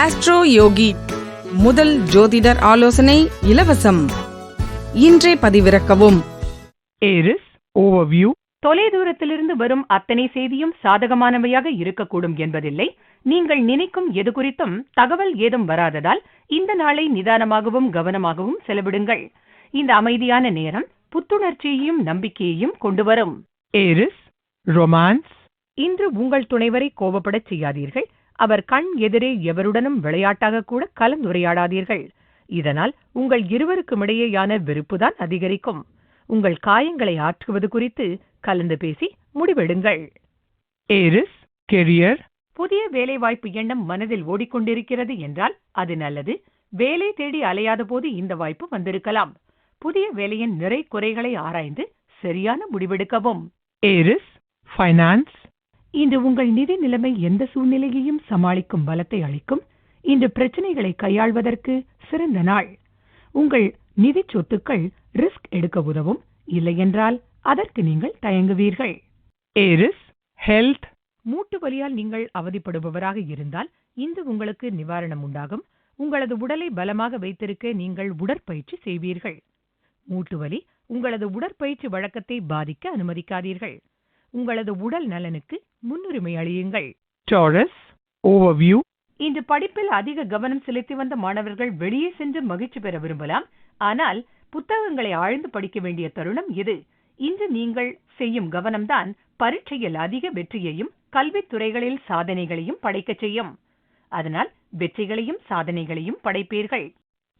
Astro யோகி முதல் ஜோதிடர் ஆலோசனை இலவசம். இன்றே பதிவிறக்கவும். ஏரிஸ் ஓவர்வியூ தொலைதூரத்திலிருந்து வரும் அத்தனை செய்தியும் சாதகமானவையாக இருக்கக்கூடும் என்பதில்லை. நீங்கள் நினைக்கும் எது குறித்தும் தகவல் ஏதும் வராததால் இந்த நாளை நிதானமாகவும் கவனமாகவும் செலவிடுங்கள். இந்த அமைதியான நேரம் புத்துணர்ச்சியையும் நம்பிக்கையையும் கொண்டு வரும் ஏரிஸ் ரொமான்ஸ் இன்று உங்கள் துணைவரை கோபப்படச் செய்யாதீர்கள். அவர் கண் எதிரே எவருடனும் விளையாட்டாக கூட கலந்துரையாடாதீர்கள். இதனால் உங்கள் இருவருக்குமிடையேயான வெறுப்புதான் அதிகரிக்கும். உங்கள் காயங்களை ஆற்றுவது குறித்து கலந்து பேசி முடிவெடுங்கள். ஏரிஸ் கெரியர் புதிய வேலைவாய்ப்பு எண்ணம் மனதில் ஓடிக்கொண்டிருக்கிறது என்றால் அது நல்லது. வேலை தேடி அலையாத போது இந்த வாய்ப்பு வந்திருக்கலாம். புதிய வேலையின் நிறை குறைகளை ஆராய்ந்து சரியான முடிவெடுக்கவும். ஏரிஸ் ஃபைனான்ஸ் இன்று உங்கள் நிதி நிலைமை எந்த சூழ்நிலையையும் சமாளிக்கும் பலத்தை அளிக்கும். இன்று பிரச்சனைகளை கையாள்வதற்கு சிறந்த நாள். உங்கள் நிதி சொத்துக்கள் ரிஸ்க் எடுக்க உதவும். இல்லையென்றால் அதற்கு நீங்கள் தயங்குவீர்கள். Aries health. மூட்டு வலியால் நீங்கள் அவதிப்படுபவராக இருந்தால் இன்று உங்களுக்கு நிவாரணம் உண்டாகும். உங்களது உடலை பலமாக வைத்திருக்க நீங்கள் உடற்பயிற்சி செய்வீர்கள். மூட்டு வலி உங்களது உடற்பயிற்சி வழக்கத்தை பாதிக்க அனுமதிக்காதீர்கள். உங்களது உடல் நலனுக்கு முன்னுரிமை அளியுங்கள். டாரஸ் ஓவர்வியூ இன்று படிப்பில் அதிக கவனம் செலுத்தி வந்த மாணவர்கள் வெளியே சென்று மகிழ்ச்சி பெற விரும்பலாம். ஆனால் புத்தகங்களை ஆழ்ந்து படிக்க வேண்டிய தருணம் இது. இன்று நீங்கள் செய்யும் கவனம்தான் பரீட்சையில் அதிக வெற்றியையும் கல்வித் துறைகளில் சாதனைகளையும் படைக்கச் செய்யும். அதனால் வெற்றிகளையும் சாதனைகளையும் படைப்பீர்கள்.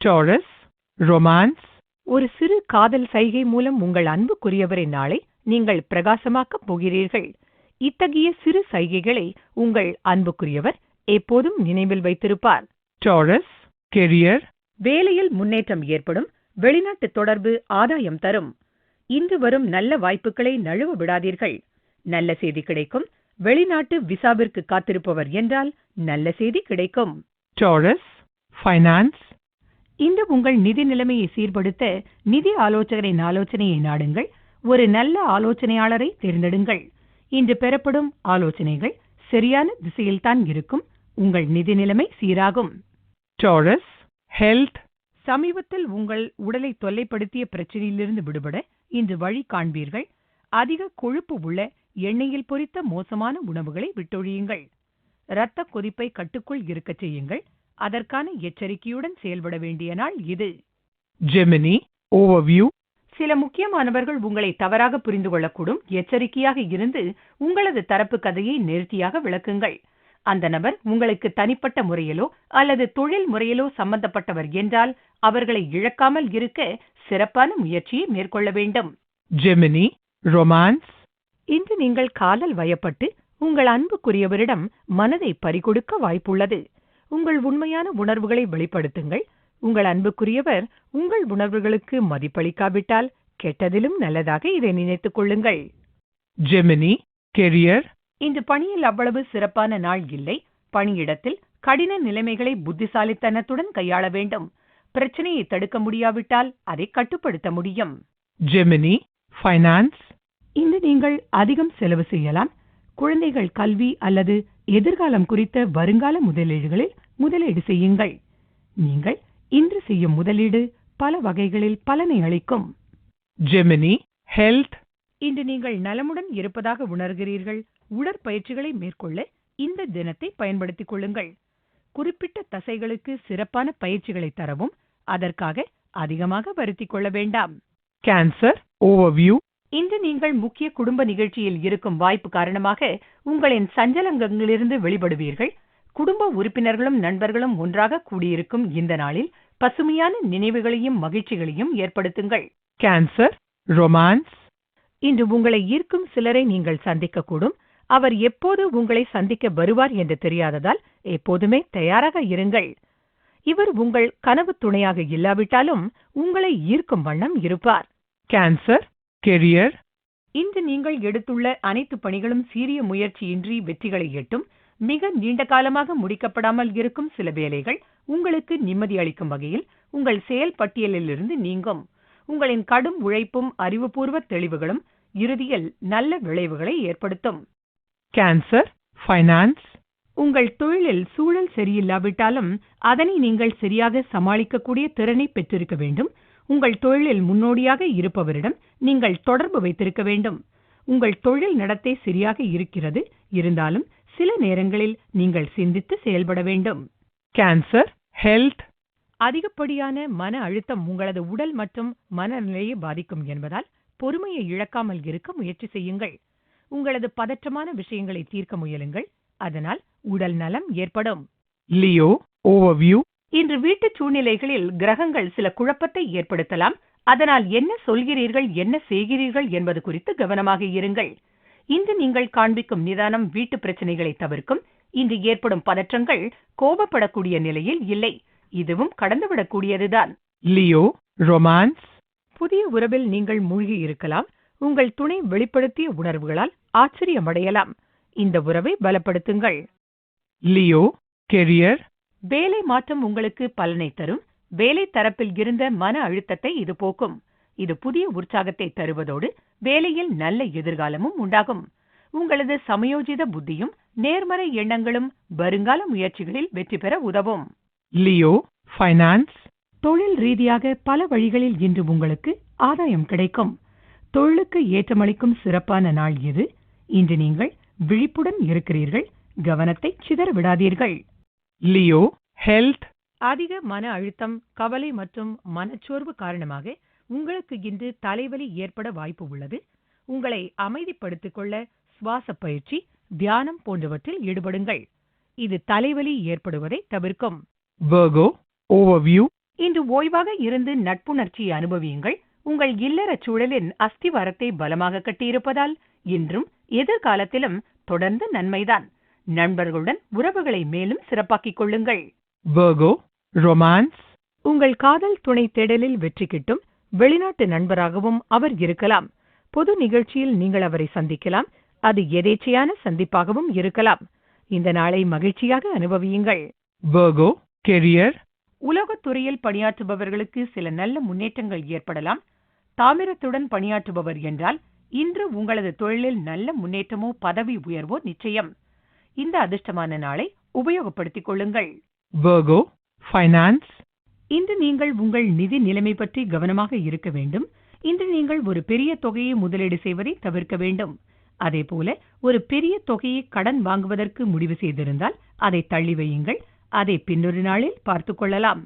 டாரஸ் ரொமான்ஸ் ஒரு சிறு காதல் சைகை மூலம் உங்கள் அன்புக்குரியவரை நாளை நீங்கள் பிரகாசமாக்கப் போகிறீர்கள். இத்தகைய சிறு சைகைகளை உங்கள் அன்புக்குரியவர் எப்போதும் நினைவில் வைத்திருப்பார். டாரஸ் கெரியர் வேலையில் முன்னேற்றம் ஏற்படும் வெளிநாட்டு தொடர்பு ஆதாயம் தரும். இன்று வரும் நல்ல வாய்ப்புகளை நழுவ விடாதீர்கள். நல்ல செய்தி கிடைக்கும். வெளிநாட்டு விசாவிற்கு காத்திருப்பவர் என்றால் நல்ல செய்தி கிடைக்கும். டாரஸ் ஃபைனான்ஸ் இன்று உங்கள் நிதி நிலைமையை சீர்படுத்த நிதி ஆலோசகரின் ஆலோசனையை நாடுங்கள். ஒரு நல்ல ஆலோசனையாளரை தேர்ந்தெடுங்கள். இன்று பெறப்படும் ஆலோசனைகள் சரியான திசையில்தான் இருக்கும். உங்கள் நிதி நிலைமை சீராகும். டாரஸ் ஹெல்த் சமீபத்தில் உங்கள் உடலை தொல்லைப்படுத்திய பிரச்சனையிலிருந்து விடுபட இன்று வழி காண்பீர்கள். அதிக கொழுப்பு உள்ள எண்ணெயில் பொரித்த மோசமான உணவுகளை விட்டொழியுங்கள். இரத்த கொதிப்பை கட்டுக்குள் இருக்கச் செய்யுங்கள். அதற்கான எச்சரிக்கையுடன் செயல்பட வேண்டிய நாள் இது. ஜெமினி ஓவர்வியூ சில முக்கியமானவர்கள் உங்களை தவறாக புரிந்து கொள்ளக்கூடும். எச்சரிக்கையாக இருந்து உங்களது தரப்பு கதையை நேர்த்தியாக விளக்குங்கள். அந்த நபர் உங்களுக்கு தனிப்பட்ட முறையிலோ அல்லது தொழில் முறையிலோ சம்பந்தப்பட்டவர் என்றால் அவர்களை இழக்காமல் இருக்க சிறப்பான முயற்சியை மேற்கொள்ள வேண்டும். ஜெமினி ரொமான்ஸ் இன்று நீங்கள் காதல் வயப்பட்டு உங்கள் அன்புக்குரியவரிடம் மனதை பறிகொடுக்க வாய்ப்புள்ளது. உங்கள் உண்மையான உணர்வுகளை வெளிப்படுத்துங்கள். உங்கள் அன்புக்குரியவர் உங்கள் உணர்வுகளுக்கு மதிப்பளிக்காவிட்டால் கெட்டதிலும் நல்லதாக இதை நினைத்துக் கொள்ளுங்கள். ஜெமினி கெரியர் இன்று பணியில் அவ்வளவு சிறப்பான நாள் இல்லை. பணியிடத்தில் கடின நிலைமைகளை புத்திசாலித்தனத்துடன் கையாள வேண்டும். பிரச்சனையை தடுக்க முடியாவிட்டால் அதை கட்டுப்படுத்த முடியும். ஜெமினி ஃபைனான்ஸ் இன்று நீங்கள் அதிகம் செலவு செய்யலாம். குழந்தைகள் கல்வி அல்லது எதிர்காலம் குறித்த வருங்கால முதலீடுகளில் முதலீடு செய்யுங்கள். நீங்கள் இன்று செய்யும் முதலீடு பல வகைகளில் பலனை அளிக்கும். ஜெமினி ஹெல்த் இன்று நீங்கள் நலமுடன் இருப்பதாக உணர்கிறீர்கள். உடற்பயிற்சிகளை மேற்கொள்ள இந்த தினத்தை பயன்படுத்திக் கொள்ளுங்கள். குறிப்பிட்ட தசைகளுக்கு சிறப்பான பயிற்சிகளை தரவும் அதற்காக அதிகமாக வருத்திக் கொள்ள வேண்டாம். கேன்சர் ஓவர்வியூ இன்று நீங்கள் முக்கிய குடும்ப நிகழ்ச்சியில் இருக்கும் வாய்ப்பு காரணமாக உங்களின் சஞ்சலங்களிலிருந்து வெளிப்படுவீர்கள். குடும்ப உறுப்பினர்களும் நண்பர்களும் ஒன்றாக கூடியிருக்கும் இந்த நாளில் பசுமையான நினைவுகளையும் மகிழ்ச்சிகளையும் ஏற்படுத்துங்கள். கேன்சர் ரொமான்ஸ் இன்று உங்களை ஈர்க்கும் சிலரை நீங்கள் சந்திக்கக்கூடும். அவர் எப்போது உங்களை சந்திக்க வருவார் என்று தெரியாததால் எப்போதுமே தயாராக இருங்கள். இவர் உங்கள் கனவு துணையாக இல்லாவிட்டாலும் உங்களை ஈர்க்கும் வண்ணம் இருப்பார். கேன்சர் கெரியர் இன்று நீங்கள் எடுத்துள்ள அனைத்து பணிகளும் சீரிய முயற்சியின்றி வெற்றிகளை எட்டும். மிக நீண்ட காலமாக முடிக்கப்படாமல் இருக்கும் சில வேலைகள் உங்களுக்கு நிம்மதி அளிக்கும் வகையில் உங்கள் செயல் பட்டியலிலிருந்து நீங்கும். உங்களின் கடும் உழைப்பும் அறிவுபூர்வ தெளிவுகளும் இறுதியில் நல்ல விளைவுகளை ஏற்படுத்தும். கேன்சர் ஃபைனான்ஸ் உங்கள் தொழிலில் சூழல் சரியில்லாவிட்டாலும் அதனை நீங்கள் சரியாக சமாளிக்கக்கூடிய திறனை பெற்றிருக்க வேண்டும். உங்கள் தொழிலில் முன்னோடியாக இருப்பவரிடம் நீங்கள் தொடர்பு வைத்திருக்க வேண்டும். உங்கள் தொழில் நடத்தை சரியாக இருக்கிறது. இருந்தாலும் சில நேரங்களில் நீங்கள் சிந்தித்து செயல்பட வேண்டும். Cancer, health, அதிகப்படியான மன அழுத்தம் உங்களது உடல் மற்றும் மனநிலையை பாதிக்கும் என்பதால் பொறுமையை இழக்காமல் இருக்க முயற்சி செய்யுங்கள். உங்களது பதற்றமான விஷயங்களை தீர்க்க முயலுங்கள். அதனால் உடல் நலம் ஏற்படும். Leo, overview, இன்று வீட்டுச் சூழ்நிலைகளில் கிரகங்கள் சில குழப்பத்தை ஏற்படுத்தலாம். அதனால் என்ன சொல்கிறீர்கள் என்ன செய்கிறீர்கள் என்பது குறித்து கவனமாக இருங்கள். இன்று நீங்கள் காண்பிக்கும் நிதானம் வீட்டு பிரச்சனைகளை தவிர்க்கும். இன்று ஏற்படும் பதற்றங்கள் கோபப்படக்கூடிய நிலையில் இல்லை. இதுவும் கடந்துவிடக்கூடியதுதான். Leo, romance, புதிய உறவில் நீங்கள் மூழ்கி இருக்கலாம். உங்கள் துணை வெளிப்படுத்திய உணர்வுகளால் ஆச்சரியமடையலாம். இந்த உறவை பலப்படுத்துங்கள். Leo, career, வேலை மாற்றம் உங்களுக்கு பலனை தரும். வேலை தரப்பில் இருந்த மன அழுத்தத்தை இது போக்கும். இது புதிய உற்சாகத்தை தருவதோடு வேலையில் நல்ல எதிர்காலமும் உண்டாகும். உங்களது சமயோஜித புத்தியும் நேர்மறை எண்ணங்களும் வருங்கால முயற்சிகளில் வெற்றி பெற உதவும். Leo, finance, தொழில் ரீதியாக பல வழிகளில் இன்று உங்களுக்கு ஆதாயம் கிடைக்கும். தொழிலுக்கு ஏற்றமளிக்கும் சிறப்பான நாள் இது இன்று நீங்கள் விழிப்புடன் இருக்கிறீர்கள். கவனத்தை சிதற விடாதீர்கள். Leo, health, அதிக மன அழுத்தம் கவலை மற்றும் மனச்சோர்வு காரணமாக உங்களுக்கு இன்று தலைவலி ஏற்பட வாய்ப்பு உள்ளது. உங்களை அமைதிப்படுத்திக் கொள்ள சுவாச பயிற்சி தியானம் போன்றவற்றில் ஈடுபடுங்கள். இது தலைவலி ஏற்படுவதை தவிர்க்கும். இன்று ஓய்வாக இருந்து நட்புணர்ச்சியை அனுபவியுங்கள். உங்கள் இல்லறச் சூழலின் அஸ்திவாரத்தை பலமாக கட்டியிருப்பதால் இன்றும் எதிர்காலத்திலும் தொடர்ந்து நன்மைதான். நண்பர்களுடன் உறவுகளை மேலும் சிறப்பாக்கிக் கொள்ளுங்கள். Romance, உங்கள் காதல் துணை தேடலில் வெற்றி கிட்டும். வெளிநாட்டு நண்பராகவும் அவர் இருக்கலாம். பொது நிகழ்ச்சியில் நீங்கள் அவரை சந்திக்கலாம். அது எதேச்சையான சந்திப்பாகவும் இருக்கலாம். இந்த நாளை மகிழ்ச்சியாக அனுபவியுங்கள். Virgo, career, உலகத் துறையில் பணியாற்றுபவர்களுக்கு சில நல்ல முன்னேற்றங்கள் ஏற்படலாம். தாமிரத்துடன் பணியாற்றுபவர் என்றால் இன்று உங்களது தொழிலில் நல்ல முன்னேற்றமோ பதவி உயர்வோ நிச்சயம். இந்த அதிர்ஷ்டமான நாளை உபயோகப்படுத்திக் கொள்ளுங்கள். Virgo, finance, இன்று நீங்கள் உங்கள் நிதி நிலைமை பற்றி கவனமாக இருக்க வேண்டும். இன்று நீங்கள் ஒரு பெரிய தொகையை முதலீடு செய்வதை தவிர்க்க வேண்டும். அதேபோல ஒரு பெரிய தொகையை கடன் வாங்குவதற்கு முடிவு செய்திருந்தால் அதை தள்ளி வையுங்கள். அதை பின்னொரு நாளில் பார்த்துக் கொள்ளலாம்.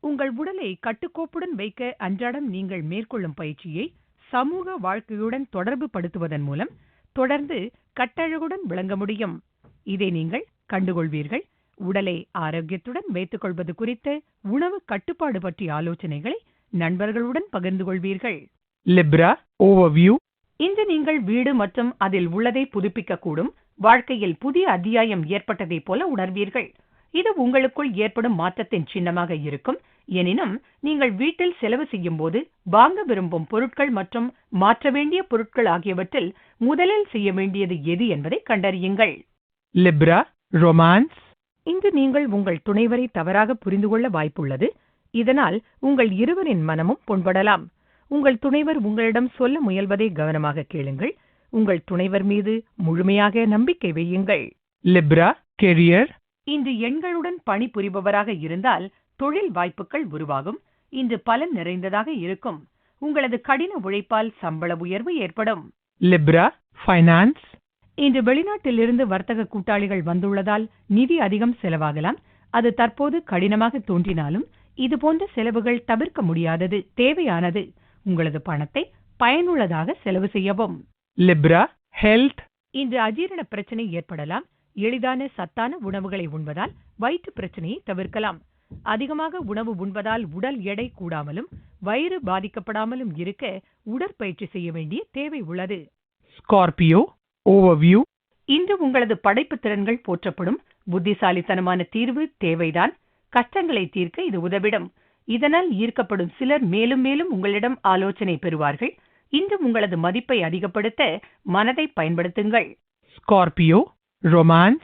உங்கள் உடலை கட்டுக்கோப்புடன் வைக்க அன்றாடம் நீங்கள் மேற்கொள்ளும் பயிற்சியை சமூக வாழ்க்கையுடன் தொடர்பு படுத்துவதன் மூலம் தொடர்ந்து கட்டழகுடன் விளங்க முடியும். இதை நீங்கள் கண்டுகொள்வீர்கள். உடலை ஆரோக்கியத்துடன் வைத்துக் கொள்வது குறித்த உணவு கட்டுப்பாடு பற்றிய ஆலோசனைகளை நண்பர்களுடன் பகிர்ந்து கொள்வீர்கள். Libra, overview, இன்று நீங்கள் வீடு மற்றும் அதில் உள்ளதை புதுப்பிக்க கூடும் வாழ்க்கையில் புதிய அத்தியாயம் ஏற்பட்டதைப் போல உணர்வீர்கள். இது உங்களுக்குள் ஏற்படும் மாற்றத்தின் சின்னமாக இருக்கும். எனினும் நீங்கள் வீட்டில் செலவு செய்யும் போது வாங்க விரும்பும் பொருட்கள் மற்றும் மாற்ற வேண்டிய பொருட்கள் ஆகியவற்றில் முதலில் செய்ய வேண்டியது எது என்பதை கண்டறியுங்கள். Libra, romance, இன்று நீங்கள் உங்கள் துணைவரை தவறாக புரிந்து கொள்ள வாய்ப்புள்ளது. இதனால் உங்கள் இருவரின் மனமும் புண்படலாம். உங்கள் துணைவர் உங்களிடம் சொல்ல முயல்வதை கவனமாக கேளுங்கள். உங்கள் துணைவர் மீது முழுமையாக நம்பிக்கை வையுங்கள். Libra, career, இன்று எண்களுடன் பணிபுரிபவராக இருந்தால் தொழில் வாய்ப்புகள் உருவாகும். இன்று பலன் நிறைந்ததாக இருக்கும். உங்களது கடின உழைப்பால் சம்பள உயர்வு ஏற்படும். Libra, finance, இன்று வெளிநாட்டிலிருந்து வர்த்தக கூட்டாளிகள் வந்துள்ளதால் நிதி அதிகம் செலவாகலாம். அது தற்போது கடினமாக தோன்றினாலும் இதுபோன்ற செலவுகள் தவிர்க்க முடியாதது தேவையானது. உங்களது பணத்தை பயனுள்ளதாக செலவு செய்யவும். Libra, health, இன்று அஜீரண பிரச்சனை ஏற்படலாம். எளிதான சத்தான உணவுகளை உண்பதால் வயிற்று பிரச்சனையை தவிர்க்கலாம். அதிகமாக உணவு உண்பதால் உடல் எடை கூடாமலும் வயிறு பாதிக்கப்படாமலும் இருக்க உடற்பயிற்சி செய்ய வேண்டிய தேவை உள்ளது. Scorpio, overview, இன்று உங்களது படைப்பு திறன்கள் போற்றப்படும் புத்திசாலித்தனமான தீர்வு தேவைதான். கஷ்டங்களை தீர்க்க இது உதவிடும். இதனால் ஈர்க்கப்படும் சிலர் மேலும் மேலும் உங்களிடம் ஆலோசனை பெறுவார்கள். இன்று உங்களது மதிப்பை அதிகப்படுத்த மனதை பயன்படுத்துங்கள். Scorpio, romance,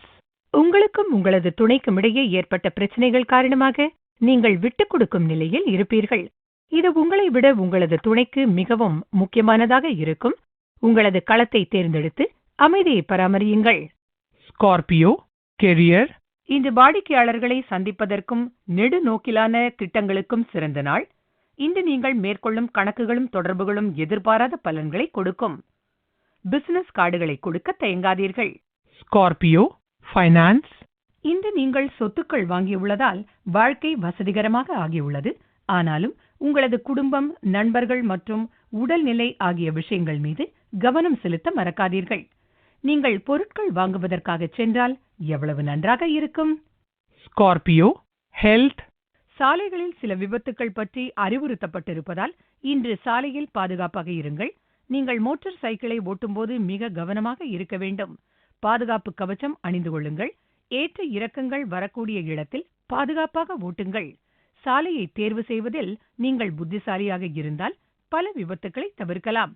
உங்களுக்கும் உங்களது துணைக்கும் இடையே ஏற்பட்ட பிரச்சனைகள் காரணமாக நீங்கள் விட்டுக் கொடுக்கும் நிலையில் இருப்பீர்கள். இது உங்களை விட உங்களது துணைக்கு மிகவும் முக்கியமானதாக இருக்கும். உங்களது களத்தை தேர்ந்தெடுத்து அமைதியை பராமரியுங்கள். Scorpio, career, இன்று வாடிக்கையாளர்களை சந்திப்பதற்கும் நெடுநோக்கிலான திட்டங்களுக்கும் சிறந்த நாள். இன்று நீங்கள் மேற்கொள்ளும் கணக்குகளும் தொடர்புகளும் எதிர்பாராத பலன்களை கொடுக்கும். பிசினஸ் கார்டுகளை கொடுக்க தயங்காதீர்கள். Scorpio, finance, இன்று நீங்கள் சொத்துக்கள் வாங்கியுள்ளதால் வாழ்க்கை வசதிகரமாக ஆகியுள்ளது. ஆனாலும் உங்களது குடும்பம் நண்பர்கள் மற்றும் உடல்நிலை ஆகிய விஷயங்கள் மீது கவனம் செலுத்த மறக்காதீர்கள். நீங்கள் பொருட்கள் வாங்குவதற்காக சென்றால் எவ்வளவு நன்றாக இருக்கும்? Scorpio, health, சாலைகளில் சில விபத்துக்கள் பற்றி அறிவுறுத்தப்பட்டிருப்பதால் இன்று சாலையில் பாதுகாப்பாக இருங்கள். நீங்கள் மோட்டார் சைக்கிளை ஓட்டும்போது மிக கவனமாக இருக்க வேண்டும். பாதுகாப்பு கவசம் அணிந்து கொள்ளுங்கள். ஏற்ற இறக்கங்கள் வரக்கூடிய இடத்தில் பாதுகாப்பாக ஓட்டுங்கள். சாலையை தேர்வு செய்வதில் நீங்கள் புத்திசாலியாக இருந்தால் பல விபத்துக்களை தவிர்க்கலாம்.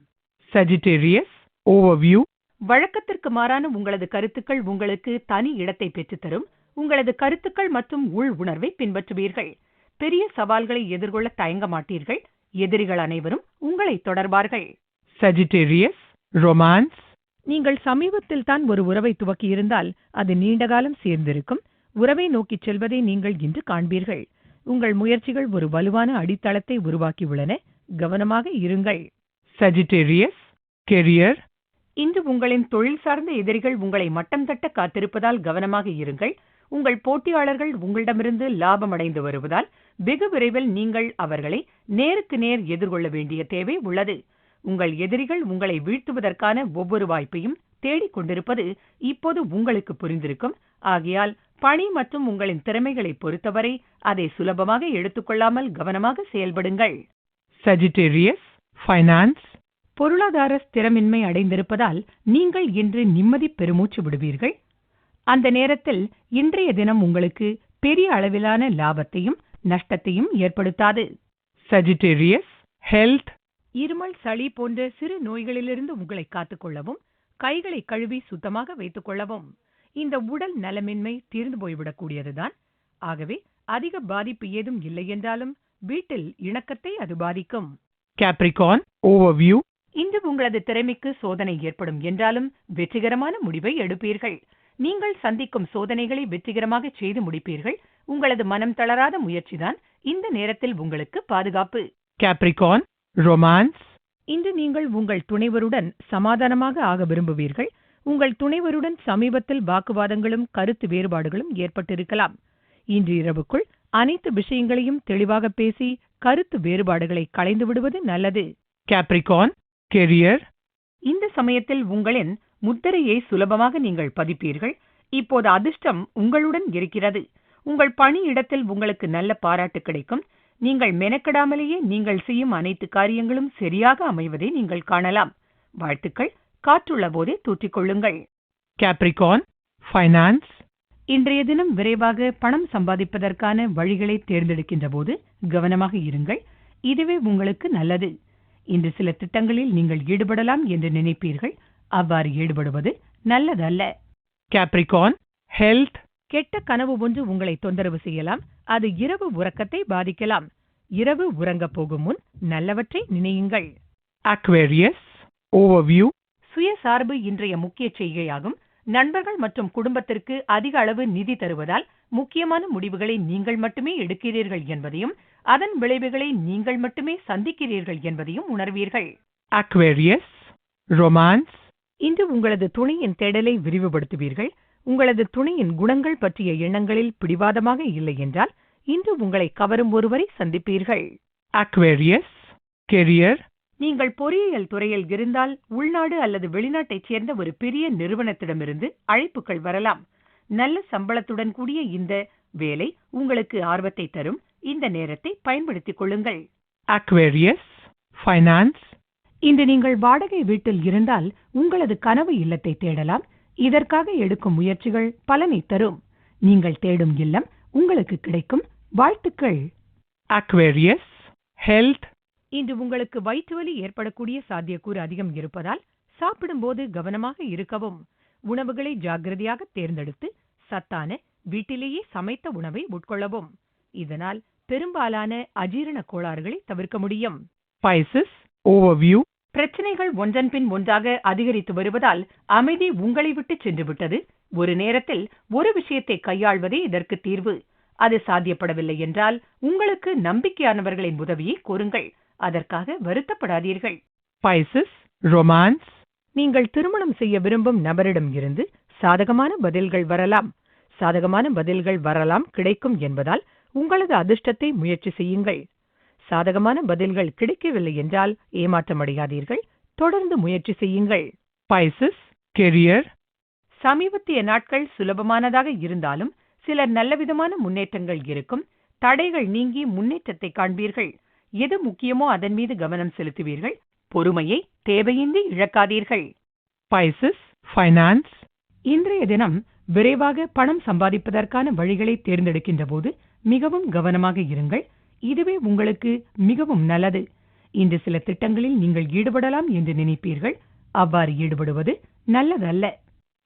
Sagittarius, overview, வழக்கத்திற்கு மாறான உங்களது கருத்துக்கள் உங்களுக்கு தனி இடத்தை பெற்றுத்தரும். உங்களது கருத்துக்கள் மற்றும் உள் உணர்வை பின்பற்றுவீர்கள். பெரிய சவால்களை எதிர்கொள்ள தயங்க மாட்டீர்கள். எதிரிகள் அனைவரும் உங்களை தொடர்பார்கள். Sagittarius, romance, நீங்கள் சமீபத்தில் தான் ஒரு உறவை துவக்கியிருந்தால் அது நீண்ட காலம் சேர்ந்திருக்கும். உறவை நோக்கிச் செல்வதை நீங்கள் இன்று காண்பீர்கள். உங்கள் முயற்சிகள் ஒரு வலுவான அடித்தளத்தை உருவாக்கியுள்ளன. கவனமாக இருங்கள். Sagittarius, career, இன்று உங்களின் தொழில் சார்ந்த எதிரிகள் உங்களை மட்டம் தட்ட காத்திருப்பதால் கவனமாக இருங்கள். உங்கள் போட்டியாளர்கள் உங்களிடமிருந்து லாபம் அடைந்து வருவதால் வெகு விரைவில் நீங்கள் அவர்களை நேருக்கு நேர் எதிர்கொள்ள வேண்டிய தேவை உள்ளது. உங்கள் எதிரிகள் உங்களை வீழ்த்துவதற்கான ஒவ்வொரு வாய்ப்பையும் தேடிக் கொண்டிருப்பது இப்போது உங்களுக்கு புரிந்திருக்கும். ஆகையால் பணி மற்றும் உங்களின் திறமைகளை பொறுத்தவரை அதை சுலபமாக எடுத்துக்கொள்ளாமல் கவனமாக செயல்படுங்கள். சஜிடேரியஸ் ஃபைனான்ஸ் பொருளாதார ஸ்திரமின்மை அடைந்திருப்பதால் நீங்கள் இன்று நிம்மதி பெருமூச்சு விடுவீர்கள். அந்த நேரத்தில் இன்றைய தினம் உங்களுக்கு பெரிய அளவிலான லாபத்தையும் நஷ்டத்தையும் ஏற்படுத்தாது. Sagittarius, health, இருமல் சளி போன்ற சிறு நோய்களிலிருந்து உங்களை காத்துக்கொள்ளவும் கைகளை கழுவி சுத்தமாக வைத்துக் கொள்ளவும் இந்த உடல் நலமின்மை தீர்ந்து போய்விடக்கூடியதுதான். ஆகவே அதிக பாதிப்பு ஏதும் இல்லை என்றாலும் வீட்டில் இணக்கத்தை அது பாதிக்கும். Capricorn, overview, இன்று உங்களது திறமைக்கு சோதனை ஏற்படும் என்றாலும் வெற்றிகரமான முடிவை எடுப்பீர்கள். நீங்கள் சந்திக்கும் சோதனைகளை வெற்றிகரமாக செய்து முடிப்பீர்கள். உங்களது மனம் தளராத முயற்சிதான் இந்த நேரத்தில் உங்களுக்கு பாதுகாப்பு. Capricorn, romance, இன்று நீங்கள் உங்கள் துணைவருடன் சமாதானமாக ஆக விரும்புவீர்கள். உங்கள் துணைவருடன் சமீபத்தில் வாக்குவாதங்களும் கருத்து வேறுபாடுகளும் ஏற்பட்டிருக்கலாம். இன்று இரவுக்குள் அனைத்து விஷயங்களையும் தெளிவாக பேசி கருத்து வேறுபாடுகளை களைந்து விடுவது நல்லது. Capricorn, career, இந்த சமயத்தில் உங்களின் முத்திரையை சுலபமாக நீங்கள் பதிப்பீர்கள். இப்போது அதிர்ஷ்டம் உங்களுடன் இருக்கிறது. உங்கள் பணியிடத்தில் உங்களுக்கு நல்ல பாராட்டு கிடைக்கும். நீங்கள் மெனக்கெடாமலேயே நீங்கள் செய்யும் அனைத்து காரியங்களும் சரியாக அமைவதை நீங்கள் காணலாம். வாழ்த்துக்கள். காற்றுள்ள போதே தூற்றிக் கொள்ளுங்கள். Capricorn, finance, இன்றைய தினம் விரைவாக பணம் சம்பாதிப்பதற்கான வழிகளை தேர்ந்தெடுக்கின்ற போது கவனமாக இருங்கள். இதுவே உங்களுக்கு நல்லது. இன்று சில திட்டங்களில் நீங்கள் ஈடுபடலாம் என்று நினைப்பீர்கள். அவ்வாறு ஈடுபடுவது நல்லதல்ல. Capricorn, health, கெட்ட கனவு ஒன்று உங்களை தொந்தரவு செய்யலாம். அது இரவு உறக்கத்தை பாதிக்கலாம். இரவு உறங்கப் போகும் முன் நல்லவற்றை நினையுங்கள். Aquarius, overview, சுயசார்பு இன்றைய முக்கிய செய்கையாகும். நண்பர்கள் மற்றும் குடும்பத்திற்கு அதிக அளவு நிதி தருவதால் முக்கியமான முடிவுகளை நீங்கள் மட்டுமே எடுக்கிறீர்கள் என்பதையும் அதன் விளைவுகளை நீங்கள் மட்டுமே சந்திக்கிறீர்கள் என்பதையும் உணர்வீர்கள். Aquarius, romance, இன்று உங்களது துணையின் தேடலை விரிவுபடுத்துவீர்கள். உங்களது துணையின் குணங்கள் பற்றிய எண்ணங்களில் பிடிவாதமாக இல்லை என்றால் இன்று உங்களை கவரும் ஒருவரை சந்திப்பீர்கள். Aquarius, career, நீங்கள் பொறியியல் துறையில் இருந்தால் உள்நாடு அல்லது வெளிநாட்டைச் சேர்ந்த ஒரு பெரிய நிறுவனத்திடமிருந்து அழைப்புகள் வரலாம். நல்ல சம்பளத்துடன் கூடிய இந்த வேலை உங்களுக்கு ஆர்வத்தை தரும். இந்த நேரத்தை பயன்படுத்திக் கொள்ளுங்கள். Aquarius, finance, இன்று நீங்கள் வாடகை வீட்டில் இருந்தால் உங்களது கனவு இல்லத்தை தேடலாம். இதற்காக எடுக்கும் முயற்சிகள் பலனை தரும். நீங்கள் தேடும் இல்லம் உங்களுக்கு கிடைக்கும். வாழ்த்துக்கள். Aquarius, health, இன்று உங்களுக்கு வயிற்று வலி ஏற்படக்கூடிய சாத்தியக்கூறு அதிகம் இருப்பதால் சாப்பிடும்போது கவனமாக இருக்கவும். உணவுகளை ஜாக்கிரதையாக தேர்ந்தெடுத்து சத்தான வீட்டிலேயே சமைத்த உணவை உட்கொள்ளவும். இதனால் பெரும்பாலான அஜீரண கோளாறுகளை தவிர்க்க முடியும். Pisces, overview, பிரச்சனைகள் ஒன்றன் பின் ஒன்றாக அதிகரித்து வருவதால் அமைதி உங்களை விட்டு சென்று விட்டது. ஒரு நேரத்தில் ஒரு விஷயத்தை கையாள்வதே இதற்கு தீர்வு. அது சாத்தியப்படவில்லை என்றால் உங்களுக்கு நம்பிக்கையானவர்களின் உதவியை கோருங்கள். அதற்காக வருத்தப்படாதீர்கள். Pisces, romance, நீங்கள் திருமணம் செய்ய விரும்பும் நபரிடம் இருந்து சாதகமான பதில்கள் வரலாம். சாதகமான பதில்கள் வரலாம் கிடைக்கும் என்பதால் உங்களது அதிர்ஷ்டத்தை முயற்சி செய்யுங்கள். சாதகமான பதில்கள் கிடைக்கவில்லை என்றால் ஏமாற்றமடையாதீர்கள் தொடர்ந்து முயற்சி செய்யுங்கள். Pisces, career, சமீபத்திய நாட்கள் சுலபமானதாக இருந்தாலும் சிலர் நல்லவிதமான முன்னேற்றங்கள் இருக்கும். தடைகள் நீங்கி முன்னேற்றத்தை காண்பீர்கள். எது முக்கியமோ அதன் மீது கவனம் செலுத்துவீர்கள். பொறுமையை தேவையின்றி இழக்காதீர்கள். Pisces, finance, இன்றைய தினம் விரைவாக பணம் சம்பாதிப்பதற்கான வழிகளை தேர்ந்தெடுக்கின்ற போது மிகவும் கவனமாக இருங்கள். இதுவே உங்களுக்கு மிகவும் நல்லது. இன்று சில திட்டங்களில் நீங்கள் ஈடுபடலாம் என்று நினைப்பீர்கள். அவ்வாறு ஈடுபடுவது நல்லதல்ல.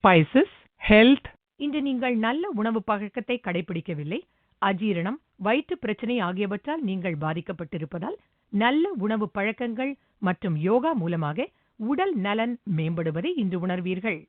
Pisces, health, இன்று நீங்கள் நல்ல உணவு பழக்கத்தை கடைபிடிக்கவில்லை. அஜீரணம் வயிற்று பிரச்சனை ஆகியவற்றால் நீங்கள் பாதிக்கப்பட்டிருப்பதால் நல்ல உணவு பழக்கங்கள் மற்றும் யோகா மூலமாக உடல் நலன் மேம்படுவதை இன்று உணர்வீர்கள்.